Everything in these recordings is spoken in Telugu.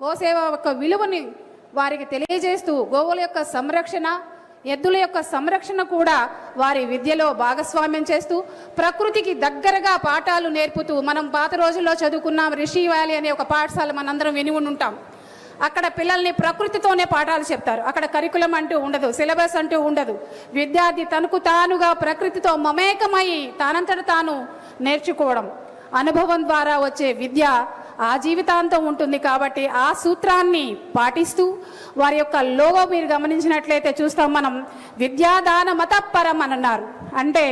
గోసేవ యొక్క విలువని వారికి తెలియజేస్తూ గోవుల యొక్క సంరక్షణ ఎద్దుల యొక్క సంరక్షణ కూడా వారి విద్యలో భాగస్వామ్యం చేస్తూ ప్రకృతికి దగ్గరగా పాఠాలు నేర్పుతూ మనం పాత రోజుల్లో చదువుకున్నాం రిషి వ్యాలీ అనే ఒక పాఠశాల మనందరం విని ఉంటాం అక్కడ పిల్లల్ని ప్రకృతితోనే పాఠాలు చెప్తారు. అక్కడ కరికులం అంటూ ఉండదు సిలబస్ అంటూ ఉండదు. విద్యార్థి తనకు తానుగా ప్రకృతితో మమేకమై తానంతట తాను నేర్చుకోవడం అనుభవం ద్వారా వచ్చే విద్య ఆ జీవితాంతం ఉంటుంది కాబట్టి ఆ సూత్రాన్ని పాటిస్తూ వారి యొక్క లోగో మీరు గమనించినట్లయితే చూస్తాం మనం విద్యాదాన మతపరం అని అన్నారు. అంటే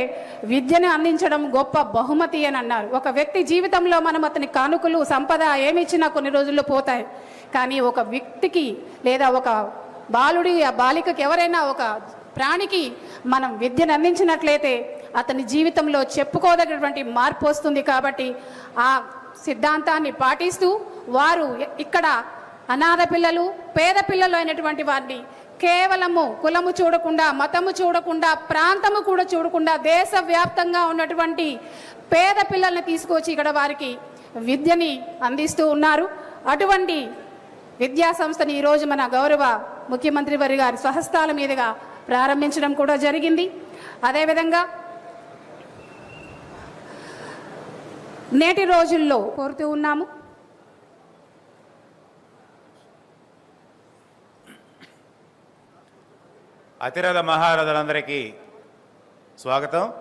విద్యను అందించడం గొప్ప బహుమతి అని అన్నారు. ఒక వ్యక్తి జీవితంలో మనం అతని కానుకలు సంపద ఏమిచ్చినా కొన్ని రోజుల్లో పోతాయి. కానీ ఒక వ్యక్తికి లేదా ఒక బాలుడి ఆ బాలికకి ఎవరైనా ఒక ప్రాణికి మనం విద్యను అందించినట్లయితే అతని జీవితంలో చెప్పుకోదగినటువంటి మార్పు వస్తుంది కాబట్టి ఆ సిద్ధాంతాన్ని పాటిస్తూ వారు ఇక్కడ అనాథ పిల్లలు పేద పిల్లలు అయినటువంటి వారిని కేవలము కులము చూడకుండా మతము చూడకుండా ప్రాంతము కూడా చూడకుండా దేశవ్యాప్తంగా ఉన్నటువంటి పేద పిల్లల్ని తీసుకొచ్చి ఇక్కడ వారికి విద్యని అందిస్తూ ఉన్నారు. అటువంటి విద్యా సంస్థని ఈరోజు మన గౌరవ ముఖ్యమంత్రి వారి గారి స్వహస్తాల మీదుగా ప్రారంభించడం కూడా జరిగింది. అదేవిధంగా నేటి రోజుల్లో కోరుతూ ఉన్నాము. అతిరథ మహారథులందరికీ స్వాగతం.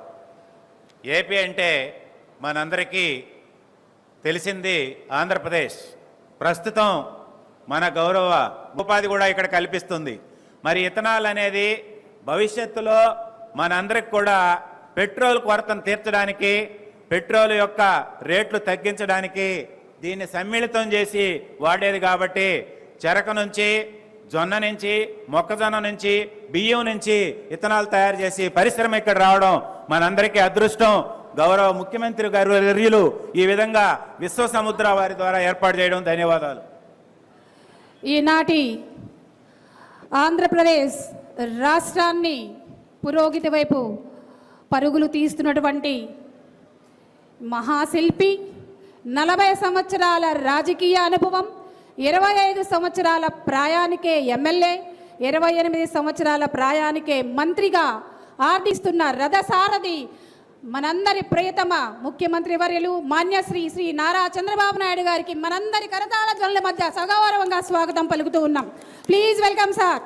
ఏపీ అంటే మనందరికీ తెలిసింది ఆంధ్రప్రదేశ్. ప్రస్తుతం మన గౌరవ ఉపాధి కూడా ఇక్కడ కల్పిస్తుంది. మరి ఇథనాల్ అనేది భవిష్యత్తులో మనందరికి కూడా పెట్రోల్ కొరతను తీర్చడానికి పెట్రోల్ యొక్క రేట్లు తగ్గించడానికి దీన్ని సమ్మిళితం చేసి వాడేది కాబట్టి చెరక నుంచి జొన్న నుంచి మొక్కజొన్న నుంచి బియ్యం నుంచి ఇథనాల్ తయారు చేసి పరిశ్రమ ఇక్కడ రావడం మనందరికీ అదృష్టం. గౌరవ ముఖ్యమంత్రి గారు ఈ విధంగా విశ్వ సముద్ర వారి ద్వారా ఏర్పాటు చేయడం ధన్యవాదాలు. ఈనాటి ఆంధ్రప్రదేశ్ రాష్ట్రాన్ని పురోగతి వైపు పరుగులు తీస్తున్నటువంటి మహాశిల్పి నలభై సంవత్సరాల రాజకీయ అనుభవం ఇరవై ఐదు సంవత్సరాల ప్రాయానికే ఎమ్మెల్యే ఇరవై ఎనిమిది సంవత్సరాల ప్రాయానికే మంత్రిగా ఆర్దిస్తున్న రథసారథి మనందరి ప్రియతమ ముఖ్యమంత్రి వర్యులు మాన్యశ్రీ శ్రీ నారా చంద్రబాబు నాయుడు గారికి మనందరి కరతాళ జనుల మధ్య సగౌరవంగా స్వాగతం పలుకుతూ ఉన్నాం. Please welcome sir